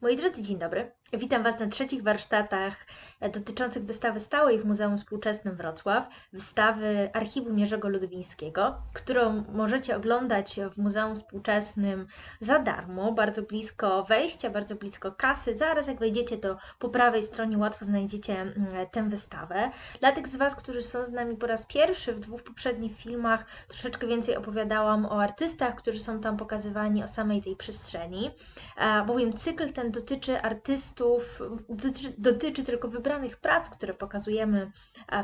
Moi drodzy, dzień dobry. Witam Was na trzecich warsztatach dotyczących wystawy stałej w Muzeum Współczesnym Wrocław, wystawy Archiwum Jerzego Ludwińskiego, którą możecie oglądać w Muzeum Współczesnym za darmo, bardzo blisko wejścia, bardzo blisko kasy. Zaraz jak wejdziecie, to po prawej stronie łatwo znajdziecie mm, tę wystawę. Dla tych z Was, którzy są z nami po raz pierwszy, w dwóch poprzednich filmach troszeczkę więcej opowiadałam o artystach, którzy są tam pokazywani, o samej tej przestrzeni, bowiem cykl ten dotyczy artystów, dotyczy, dotyczy tylko wybranych prac, które pokazujemy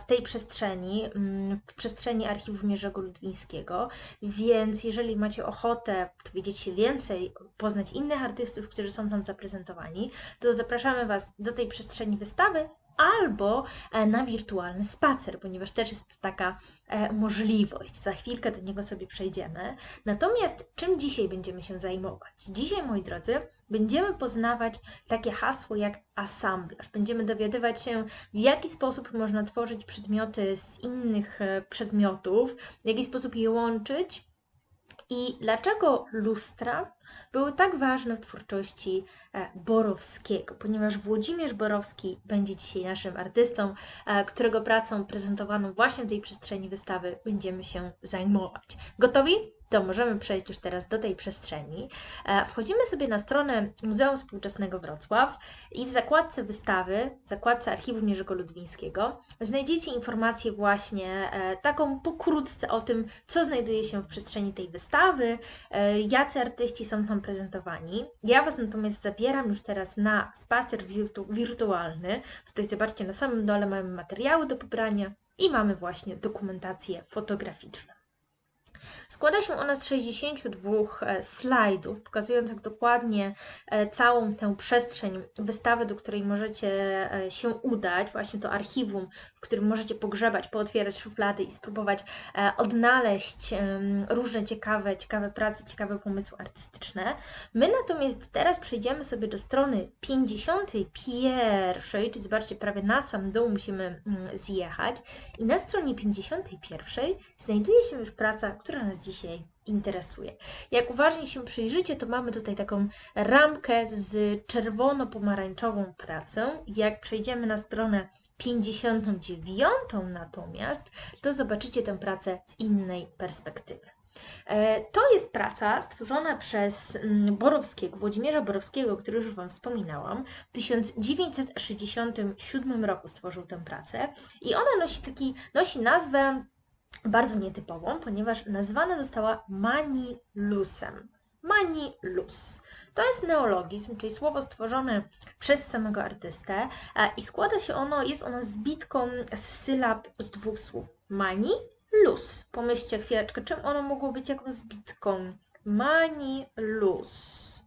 w tej przestrzeni, mm, w przestrzeni archiwum Jerzego Ludwińskiego. Więc jeżeli macie ochotę dowiedzieć się więcej, poznać innych artystów, którzy są tam zaprezentowani, to zapraszamy Was do tej przestrzeni wystawy, albo e, na wirtualny spacer, ponieważ też jest taka e, możliwość. Za chwilkę do niego sobie przejdziemy. Natomiast czym dzisiaj będziemy się zajmować? Dzisiaj, moi drodzy, będziemy poznawać takie hasło jak asamblaż. Będziemy dowiadywać się, w jaki sposób można tworzyć przedmioty z innych e, przedmiotów, w jaki sposób je łączyć i dlaczego lustra były tak ważne w twórczości e, Borowskiego, ponieważ Włodzimierz Borowski będzie dzisiaj naszym artystą, e, którego pracą prezentowaną właśnie w tej przestrzeni wystawy będziemy się zajmować. Gotowi? To możemy przejść już teraz do tej przestrzeni. E, wchodzimy sobie na stronę Muzeum Współczesnego Wrocław i w zakładce wystawy, w zakładce Archiwum Jerzego Ludwińskiego, znajdziecie informację właśnie e, taką pokrótce o tym, co znajduje się w przestrzeni tej wystawy, e, jacy artyści są tam prezentowani. Ja Was natomiast zabieram już teraz na spacer wirtu wirtualny. Tutaj zobaczcie, na samym dole mamy materiały do pobrania i mamy właśnie dokumentację fotograficzną. Składa się ona z 62 e, slajdów, pokazujących dokładnie e, całą tę przestrzeń wystawy, do której możecie e, się udać, właśnie to archiwum, w którym możecie pogrzebać, pootwierać szuflady i spróbować odnaleźć różne ciekawe, ciekawe prace, ciekawe pomysły artystyczne. My natomiast teraz przejdziemy sobie do strony 51, czyli zobaczcie, prawie na sam dół musimy mm, zjechać i na stronie 51 znajduje się już praca, która nas dzisiaj interesuje. Jak uważnie się przyjrzycie, to mamy tutaj taką ramkę z czerwono-pomarańczową pracą. Jak przejdziemy na stronę 59 natomiast, to zobaczycie tę pracę z innej perspektywy. E, to jest praca stworzona przez mm, Borowskiego, Włodzimierza Borowskiego, który już Wam wspominałam. W 1967 roku stworzył tę pracę i ona nosi, taki, nosi nazwę bardzo nietypową, ponieważ nazwana została manilusem. Manilus. To jest neologizm, czyli słowo stworzone przez samego artystę e, i składa się ono, jest ono zbitką z sylab z dwóch słów. Mani, lus. Pomyślcie chwileczkę, czym ono mogło być jakąś zbitką? Mani, lus.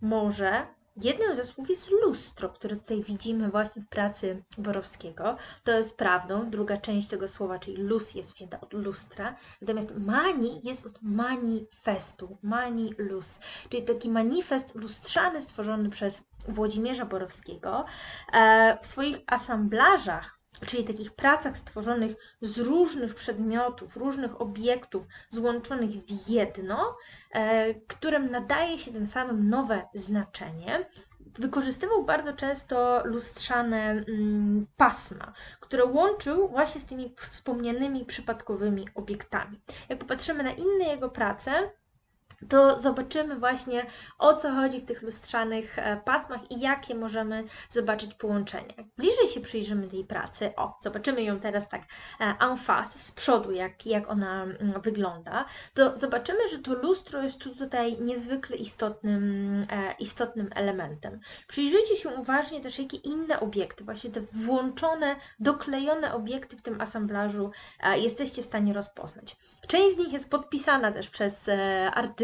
Może Jednym ze słów jest lustro, które tutaj widzimy właśnie w pracy Borowskiego. To jest prawdą. Druga część tego słowa, czyli lus, jest wzięta od lustra. Natomiast mani jest od manifestu. Mani lus. Czyli taki manifest lustrzany stworzony przez Włodzimierza Borowskiego. E, w swoich asamblażach czyli takich pracach stworzonych z różnych przedmiotów, różnych obiektów, złączonych w jedno, e, którym nadaje się tym samym nowe znaczenie. Wykorzystywał bardzo często lustrzane mm, pasma, które łączył właśnie z tymi wspomnianymi przypadkowymi obiektami. Jak popatrzymy na inne jego prace, to zobaczymy właśnie o co chodzi w tych lustrzanych e, pasmach i jakie możemy zobaczyć połączenia. Bliżej się przyjrzymy tej pracy, o, zobaczymy ją teraz tak e, en face, z przodu, jak, jak ona mm, wygląda, to zobaczymy, że to lustro jest tu tutaj niezwykle istotnym, e, istotnym elementem. Przyjrzyjcie się uważnie też, jakie inne obiekty, właśnie te włączone, doklejone obiekty w tym asamblażu jesteście w stanie rozpoznać. Część z nich jest podpisana też przez artystów,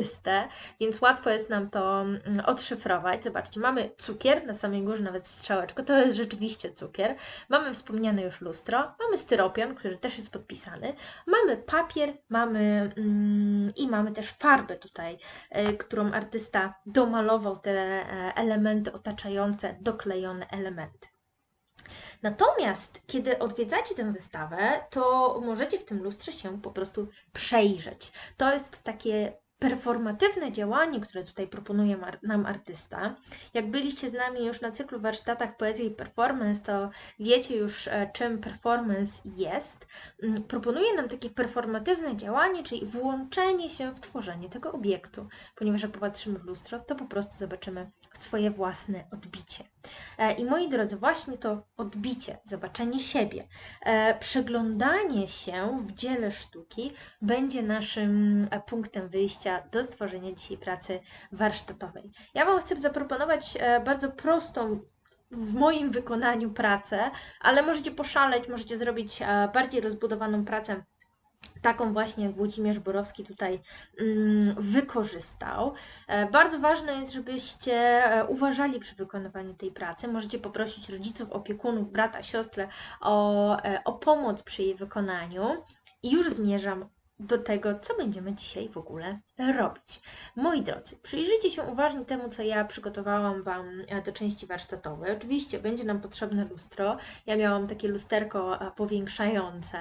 więc łatwo jest nam to mm, odszyfrować. Zobaczcie, mamy cukier, na samej górze nawet strzałeczko, to jest rzeczywiście cukier. Mamy wspomniane już lustro, mamy styropian, który też jest podpisany, mamy papier, mamy mm, i mamy też farbę tutaj, y, którą artysta domalował te e, elementy otaczające, doklejone elementy. Natomiast, kiedy odwiedzacie tę wystawę, to możecie w tym lustrze się po prostu przejrzeć. To jest takie performatywne działanie, które tutaj proponuje nam artysta. Jak byliście z nami już na cyklu warsztatach poezji i performance, to wiecie już, e, czym performance jest. Mm, proponuje nam takie performatywne działanie, czyli włączenie się w tworzenie tego obiektu, ponieważ jak popatrzymy w lustro, to po prostu zobaczymy swoje własne odbicie. E, I moi drodzy, właśnie to odbicie, zobaczenie siebie, e, przeglądanie się w dziele sztuki będzie naszym punktem wyjścia do stworzenia dzisiaj pracy warsztatowej. Ja Wam chcę zaproponować e, bardzo prostą w moim wykonaniu pracę, ale możecie poszaleć, możecie zrobić e, bardziej rozbudowaną pracę taką właśnie Włodzimierz Borowski tutaj mm, wykorzystał. E, bardzo ważne jest, żebyście uważali przy wykonywaniu tej pracy. Możecie poprosić rodziców, opiekunów, brata, siostrę o, o pomoc przy jej wykonaniu. I już zmierzam do tego, co będziemy dzisiaj w ogóle robić. Moi drodzy, przyjrzyjcie się uważnie temu, co ja przygotowałam Wam e, do części warsztatowej. Oczywiście będzie nam potrzebne lustro. Ja miałam takie lusterko e, powiększające.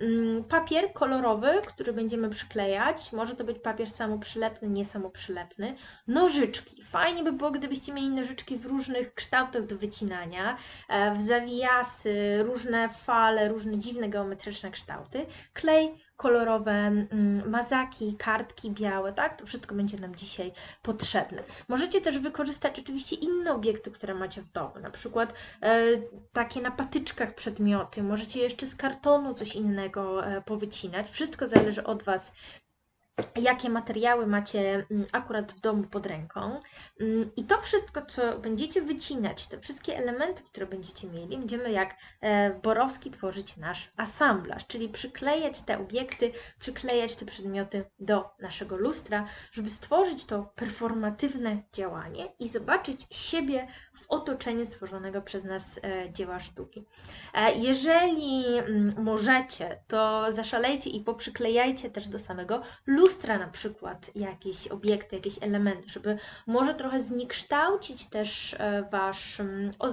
Mm, papier kolorowy, który będziemy przyklejać. Może to być papier samoprzylepny, nie samoprzylepny. Nożyczki. Fajnie by było, gdybyście mieli nożyczki w różnych kształtach do wycinania. E, w zawijasy, różne fale, różne dziwne geometryczne kształty. Klej kolorowe mm, mazaki, kartki białe, tak? To wszystko będzie nam dzisiaj potrzebne. Możecie też wykorzystać oczywiście inne obiekty, które macie w domu, na przykład e, takie na patyczkach przedmioty, możecie jeszcze z kartonu coś innego e, powycinać. Wszystko zależy od Was, jakie materiały macie mm, akurat w domu pod ręką. Mm, I to wszystko, co będziecie wycinać, te wszystkie elementy, które będziecie mieli, będziemy jak e, Borowski tworzyć nasz asamblaż, czyli przyklejać te obiekty, przyklejać te przedmioty do naszego lustra, żeby stworzyć to performatywne działanie i zobaczyć siebie w otoczeniu stworzonego przez nas e, dzieła sztuki. E, jeżeli mm, możecie, to zaszalejcie i poprzyklejajcie też do samego lustra, lustra na przykład, jakieś obiekty, jakieś elementy, żeby może trochę zniekształcić też e, wasz,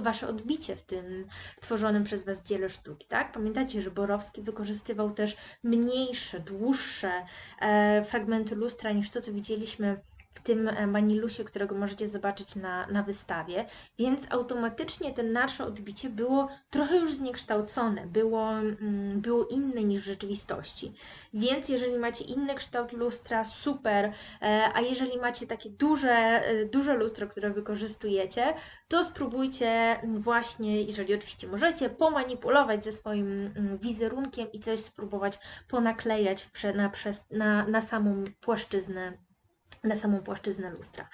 wasze odbicie w tym tworzonym przez Was dziele sztuki, tak? Pamiętacie, że Borowski wykorzystywał też mniejsze, dłuższe e, fragmenty lustra niż to, co widzieliśmy w tym e, manilusie, którego możecie zobaczyć na, na wystawie, więc automatycznie ten nasze odbicie było trochę już zniekształcone, było, mm, było inne niż w rzeczywistości. Więc jeżeli macie inny kształt lustra, super, e, a jeżeli macie takie duże, e, duże lustro, które wykorzystujecie, to spróbujcie właśnie, jeżeli oczywiście możecie, pomanipulować ze swoim mm, wizerunkiem i coś spróbować ponaklejać na, na, na samą płaszczyznę na samą płaszczyznę lustra.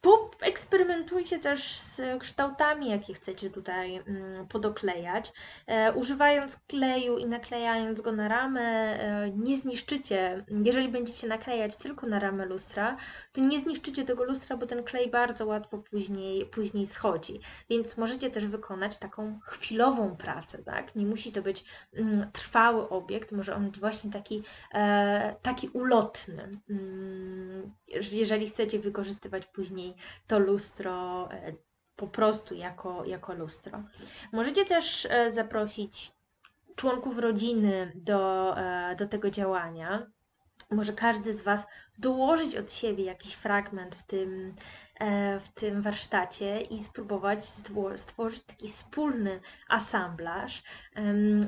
Poeksperymentujcie też z kształtami, jakie chcecie tutaj mm, podoklejać. E, używając kleju i naklejając go na ramę, e, nie zniszczycie, jeżeli będziecie naklejać tylko na ramę lustra, to nie zniszczycie tego lustra, bo ten klej bardzo łatwo później, później schodzi. Więc możecie też wykonać taką chwilową pracę, tak? Nie musi to być mm, trwały obiekt, może on być właśnie taki, e, taki ulotny. Mm, jeżeli chcecie wykorzystywać później to lustro e, po prostu jako, jako lustro. Możecie też e, zaprosić członków rodziny do, e, do tego działania. Może każdy z Was dołożyć od siebie jakiś fragment w tym, w tym warsztacie i spróbować stworzyć taki wspólny asamblaż.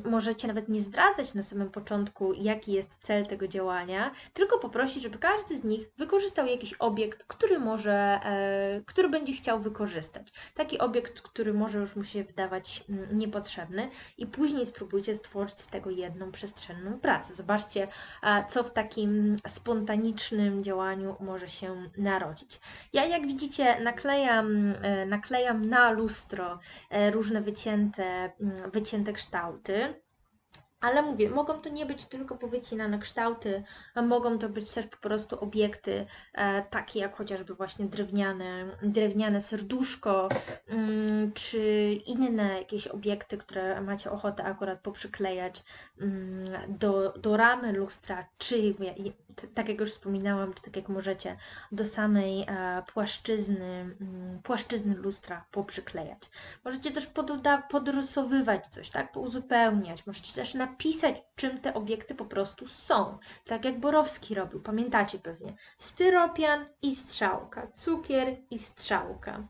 Możecie nawet nie zdradzać na samym początku, jaki jest cel tego działania, tylko poprosić, żeby każdy z nich wykorzystał jakiś obiekt, który może, e, który będzie chciał wykorzystać. Taki obiekt, który może już mu się wydawać mm, niepotrzebny i później spróbujcie stworzyć z tego jedną przestrzenną pracę. Zobaczcie, co w takim spontanicznym działaniu może się narodzić. Ja jak widzę, widzicie, naklejam, e, naklejam na lustro e, różne wycięte, mm, wycięte kształty. Ale mówię, mogą to nie być tylko powycinane kształty, a mogą to być też po prostu obiekty e, takie jak chociażby właśnie drewniane, drewniane serduszko, mm, czy inne jakieś obiekty, które macie ochotę akurat poprzyklejać mm, do, do ramy lustra, czy tak jak już wspominałam, czy tak jak możecie, do samej e, płaszczyzny, mm, płaszczyzny lustra poprzyklejać. Możecie też pododa- podrysowywać coś, tak? Pouzupełniać. Możecie też napisać, czym te obiekty po prostu są. Tak jak Borowski robił, pamiętacie pewnie. Styropian i strzałka, cukier i strzałka.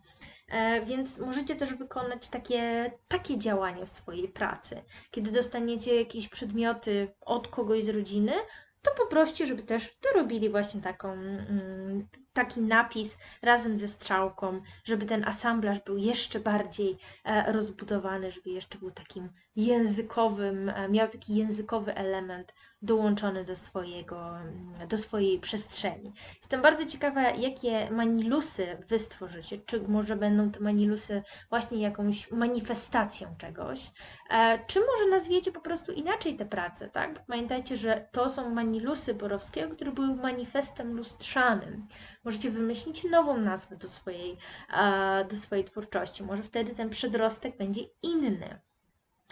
E, Więc możecie też wykonać takie, takie działanie w swojej pracy. Kiedy dostaniecie jakieś przedmioty od kogoś z rodziny, to poproście, żeby też dorobili właśnie taką, mm, taki napis razem ze strzałką, żeby ten asamblaż był jeszcze bardziej e, rozbudowany, żeby jeszcze był takim językowym, e, miał taki językowy element dołączony do swojego, mm, do swojej przestrzeni. Jestem bardzo ciekawa, jakie manilusy wy stworzycie. Czy może będą te manilusy właśnie jakąś manifestacją czegoś, e, czy może nazwiecie po prostu inaczej te prace, tak? Pamiętajcie, że to są manilusy Borowskiego, które były manifestem lustrzanym. Możecie wymyślić nową nazwę do swojej, e, do swojej twórczości. Może wtedy ten przedrostek będzie inny.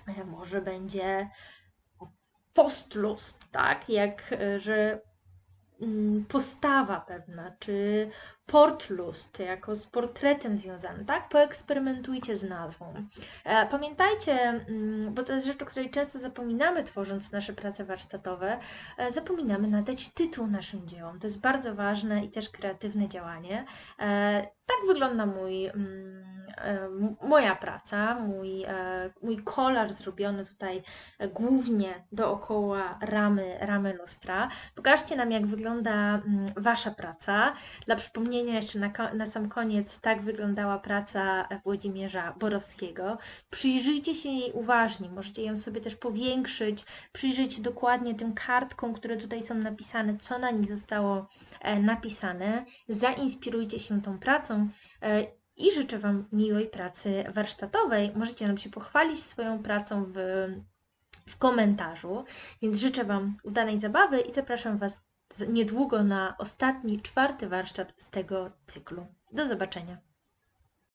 E, Może będzie postlust, tak? Jak, e, że mm, postawa pewna, czy portlust, jako z portretem związany, tak? Poeksperymentujcie z nazwą. E, Pamiętajcie, mm, bo to jest rzecz, o której często zapominamy, tworząc nasze prace warsztatowe, e, zapominamy nadać tytuł naszym dziełom. To jest bardzo ważne i też kreatywne działanie. E, Tak wygląda mój, mm, moja praca, mój, mój kolaż zrobiony tutaj głównie dookoła ramy, ramy lustra. Pokażcie nam, jak wygląda mm, Wasza praca. Dla przypomnienia jeszcze na, na sam koniec, tak wyglądała praca Włodzimierza Borowskiego. Przyjrzyjcie się jej uważnie, możecie ją sobie też powiększyć, przyjrzeć dokładnie tym kartkom, które tutaj są napisane, co na nich zostało e, napisane. Zainspirujcie się tą pracą e, i życzę Wam miłej pracy warsztatowej. Możecie nam się pochwalić swoją pracą w, w komentarzu, więc życzę Wam udanej zabawy i zapraszam Was niedługo na ostatni, czwarty warsztat z tego cyklu. Do zobaczenia.